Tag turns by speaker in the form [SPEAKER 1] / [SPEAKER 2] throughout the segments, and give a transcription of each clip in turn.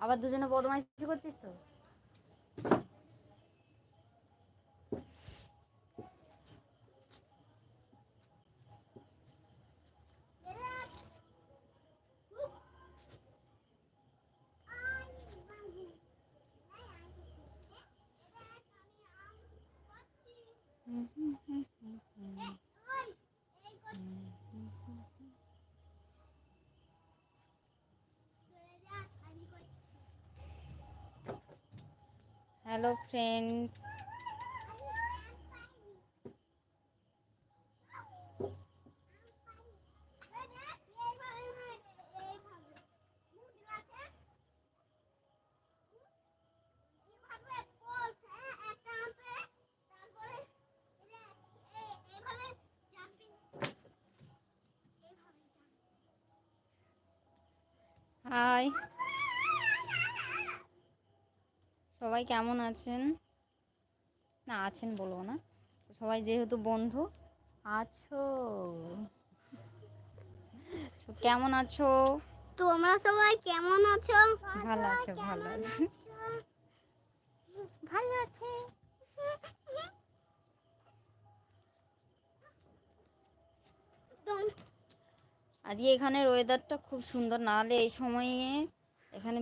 [SPEAKER 1] আবার দুজনে বদমাইশি করছিস তো? হ্যালো ফ্রেন্ড হাই সবাই কেমন আছেন? না আছেন বলব না। সবাই যেহেতু বন্ধু আছো? কেমন আছো?
[SPEAKER 2] তোমরা সবাই কেমন আছো?
[SPEAKER 1] ভালো আছে ভালো আছে।
[SPEAKER 2] ভালো আছে।
[SPEAKER 1] আজকে এখানের ওয়েদারটা খুব সুন্দর। নাহলে এই সময়ে এখানে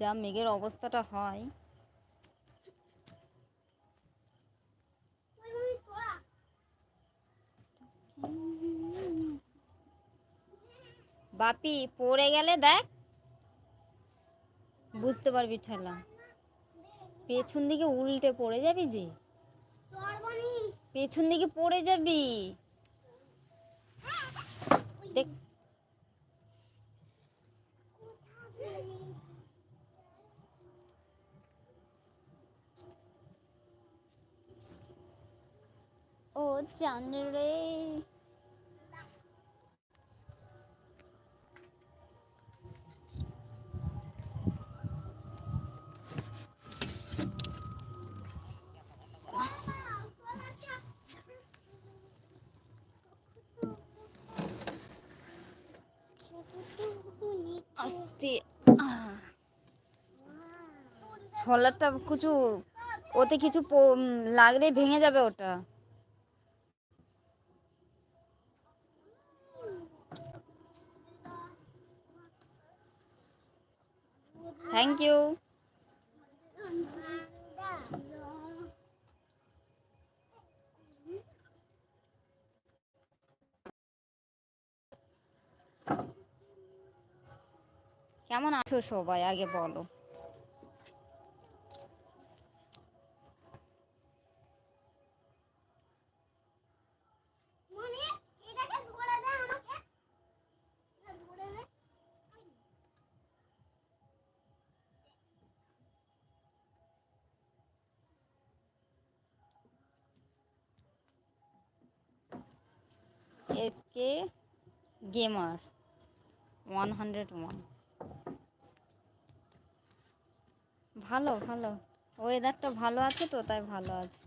[SPEAKER 1] যা মেঘের অবস্থাটা হয় বাপি, পড়ে গেলে দেখ। বুঝতে পারবি ঠেলা। পেছন দিকে উল্টে পড়ে যাবি যে। পেছন দিকে পড়ে যাবি। দেখ। ও জান রে। আস্তে সোলারটা কিছু ওতে কিছু লাগলে ভেঙে যাবে ওটা। থ্যাংক ইউ কেমন আছো সবাই? আগে বলো।
[SPEAKER 2] দে
[SPEAKER 1] SK gamer one hundred one ভালো ভালো। ওয়েদারটা ভালো আছে তো, তাই ভালো আছে।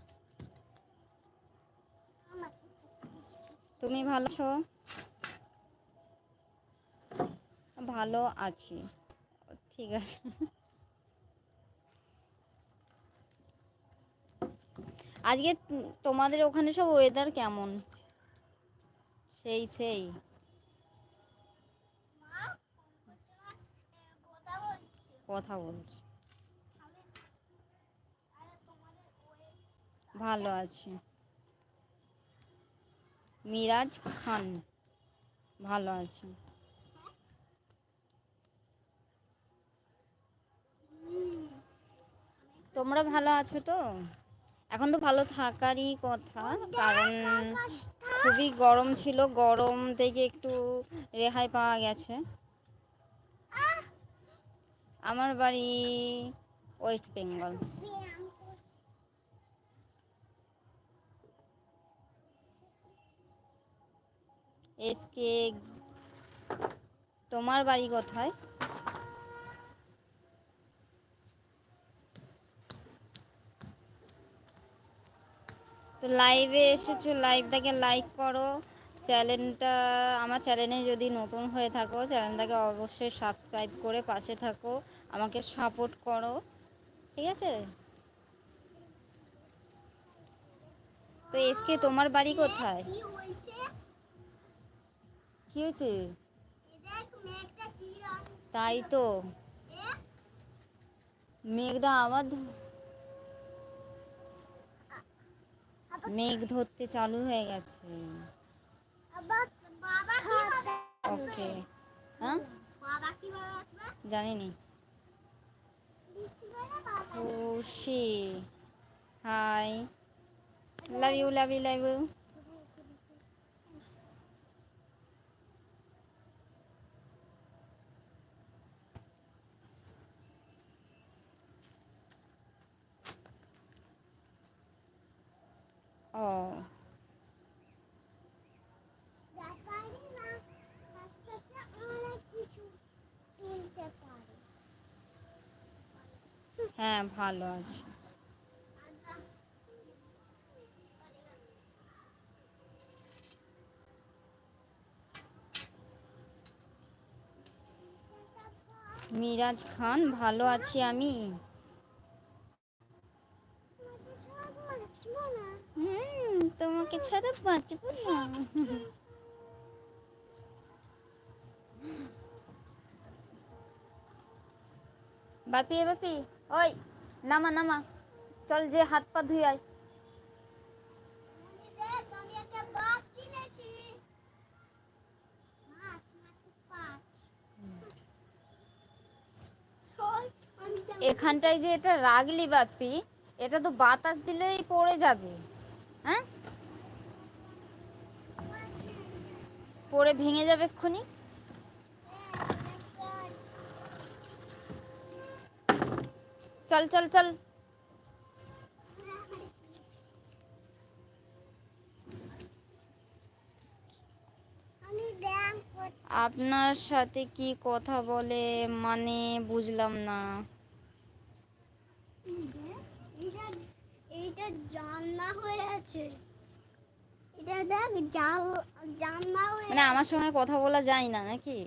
[SPEAKER 1] তুমি ভালো আছো? ভালো আছি। ঠিক আছে। আজকে তোমাদের ওখানে সব ওয়েদার কেমন? সেই সেই।
[SPEAKER 2] কথা বলছি
[SPEAKER 1] কথা বলছি
[SPEAKER 2] আরে তোমাদের ওই
[SPEAKER 1] ভালো আছি। মিরাজ খান, ভালো আছি। তোমরা ভালো আছো তো? এখন তো ভালো থাকারই কথা, কারণ খুবই গরম ছিল, গরম থেকে একটু রেহাই পাওয়া গেছে। আমার বাড়ি ওয়েস্ট বেঙ্গল। এসকে তোমার বাড়ি কোথায়? তো লাইভে এসেছ লাইভটাকে লাইক করো। চ্যানেলটা আমার চ্যানেলে যদি নতুন হয়ে থাকো চ্যানেলটাকে অবশ্যই সাবস্ক্রাইব করে পাশে থাকো। আমাকে সাপোর্ট করো। ঠিক আছে? তো এসকে তোমার বাড়ি কোথায়?
[SPEAKER 2] কি হয়েছে?
[SPEAKER 1] তাই তো। মেঘটা আবার মেঘ ধরতে চালু হয়ে গেছে। ওকে। হ্যাঁ?
[SPEAKER 2] বাবা কীভাবে আসবে
[SPEAKER 1] জানি নি
[SPEAKER 2] বৃষ্টি না বাবা
[SPEAKER 1] খুশি high. Love you love you love you ও
[SPEAKER 2] ব্যাপারে না আজকে অনেক কিছু কিনতে পারে
[SPEAKER 1] হ্যাঁ ভালো আছি। মিরাজ খান, ভালো আছি আমি। হুম, তোমাকে ছাড়া বাঁচবো না। বাপি বাপি। ওই নামা নামা। চল যে হাত পা ধুই আয়। এখানটায় যে এটা রাগলি বাপি এটা তো বাতাস দিলেই পড়ে যাবে। হ্যাঁ? পড়ে ভেঙে যাবে এক্ষুনি। চল চল চল। আপনার সাথে কি কথা বলে মানে বুঝলাম না।
[SPEAKER 2] এইটা জানলা হয়ে আছে। এটা দেখ জাল জানলা
[SPEAKER 1] মানে আমার সঙ্গে কথা বলা যায় না নাকি?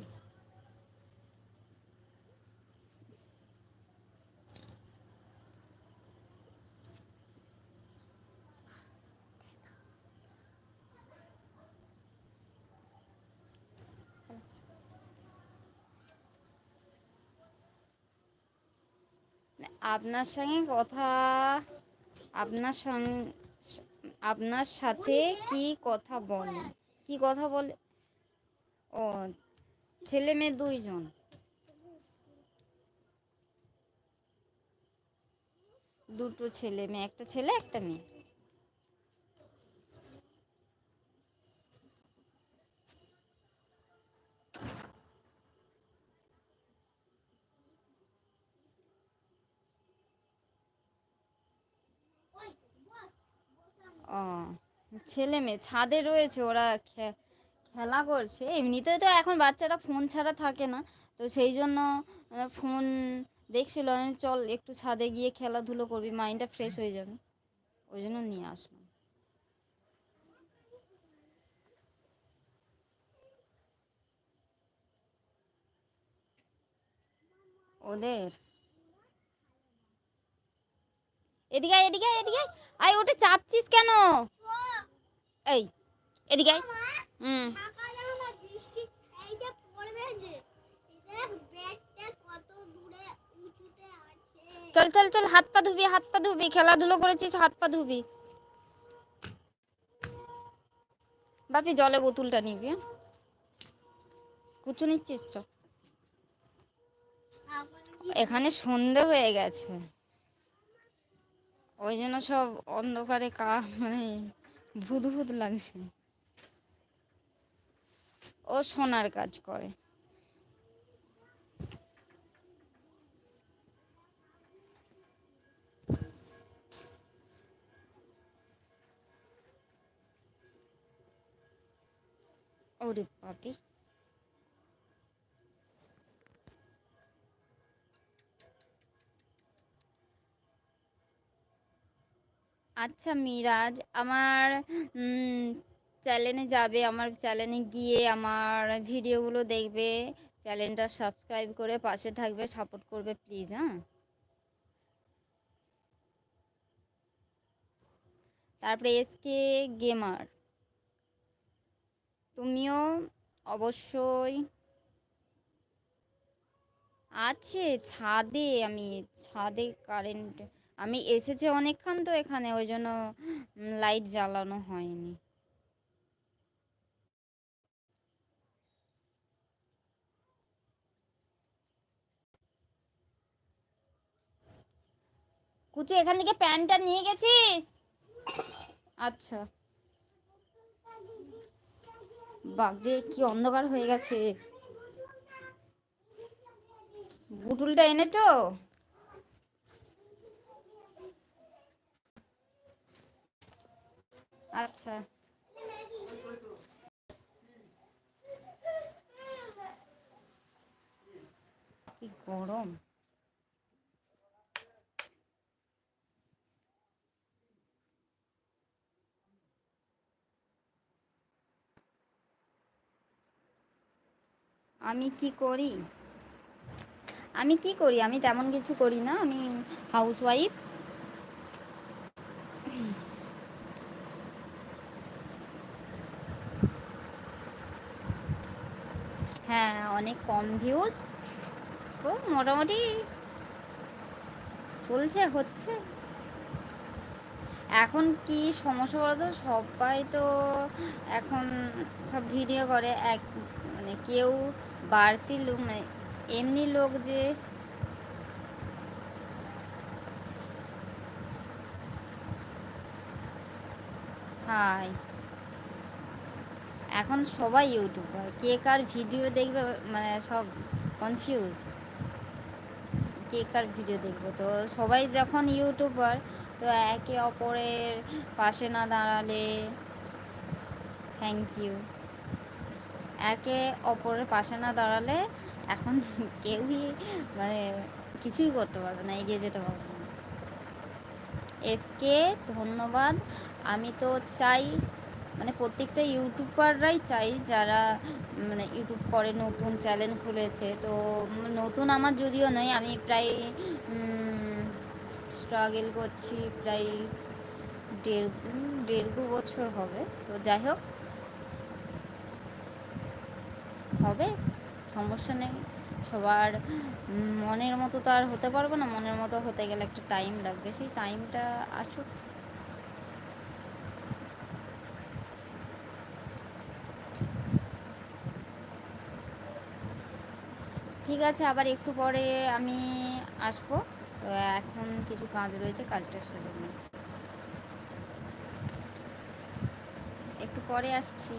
[SPEAKER 1] আপনার সঙ্গে কথা, আপনার সঙ্গে, আপনার সাথে কি কথা বলে? কি কথা বলে? ও, ছেলে মেয়ে দুইজন। দুটো ছেলে মেয়ে, একটা ছেলে, একটা মেয়ে
[SPEAKER 2] ওই বস
[SPEAKER 1] ও ছেলে মেয়ে ছাদে রয়েছে, ওরা খেলা করছে। এমনিতে তো এখন বাচ্চারা ফোন ছাড়া থাকে না। তো সেই জন্য ফোন দেখছিল, আমি চল, একটু ছাদে গিয়ে খেলাধুলো করবি মাইন্ডটা ফ্রেশ হয়ে যাবে। ওই জন্য নিয়ে আসলাম। ওদের? এদিকে এদিকে এদিকে। আয়, ওটা চাপছিস কেন? এই এদিকে হুম। চল চল চল হাত পা ধুবি হাত পা ধুবি খেলাধুলো করেছিস হাত পা ধুবি। বাপি জলে বোতলটা নিবি হ্যাঁ? কুচু নিচ্ছিস চ।
[SPEAKER 2] এখানে
[SPEAKER 1] সন্ধে হয়ে গেছে। ওই জন্য সব অন্ধকারে কা মানে ভূত লাগছে ও সোনার কাজ করে। ওরে পাপি আচ্ছা মিরাজ, আমার চ্যানেলে যাবে, আমার চ্যানেলে গিয়ে আমার ভিডিওগুলো দেখবে চ্যানেলটা সাবস্ক্রাইব করে পাশে থাকবে সাপোর্ট করবে প্লিজ হ্যাঁ? তারপরে এসকে গেমার তুমিও অবশ্যই আছে ছাদে, আমি ছাদে কারেন্ট আমি এসেছে অনেকক্ষণ তো এখানে, ওই জন্য লাইট জ্বালানো হয়নি। কুচু, এখান থেকে প্যান্টটা নিয়ে গেছিস? আচ্ছা। বাপরে কি অন্ধকার হয়ে গেছে। বুটুলটা এনে তো। আচ্ছা। কি গরম। আমি কি করি? আমি কি করি? আমি তেমন কিছু করি না। আমি হাউস হ্যাঁ অনেক কম ভিউজ তো মোটামুটি চলছে, হচ্ছে। এখন কি সমস্যা বলতো? সবাই তো এখন সব ভিডিও করে। এক মানে কেউ বাড়তি লোক মানে এমনি লোক যে হাই। এখন সবাই ইউটিউবার কে কার ভিডিও দেখবে মানে সব কনফিউজ কে কার ভিডিও দেখবে? তো সবাই যখন ইউটিউবার তো একে অপরের পাশে না দাঁড়ালে থ্যাংক ইউ একে অপরের পাশে না দাঁড়ালে এখন কেউই মানে কিছুই করতে পারবে না, এগিয়ে যেতে পারবে না। এসকে ধন্যবাদ। আমি তো চাই মানে প্রত্যেকটা ইউটিউবাররাই চাই যারা মানে ইউটিউব করে, নতুন চ্যানেল খুলেছে। তো নতুন আমার যদিও নয়, আমি প্রায় স্ট্রাগল করছি প্রায় দেড় দেড় দু বছর হবে। তো যাই হোক, হবে, সমস্যা নেই। সবার মনের মতো তো আর হতে পারব না, মনের মতো হতে গেলে একটা টাইম লাগবে। সেই টাইমটা আসুক। ঠিক আছে, আবার একটু পরে আমি আসব। তো এখন কিছু কাজ রয়েছে, কাজটা সেরে একটু পরে আসছি।